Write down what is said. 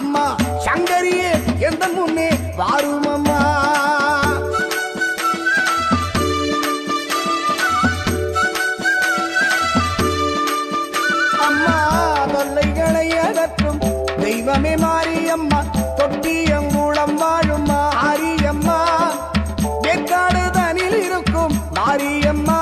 அம்மா சங்கரியே எந்த முன்னே வாரும் அம்மா. அம்மா தொல்லைகளை அகற்றும் தெய்வமே மாரியம்மா தொட்டியம் மூலம் வாழும் மாரியம்மா. வேக்காடு தனில் இருக்கும் மாரியம்மா.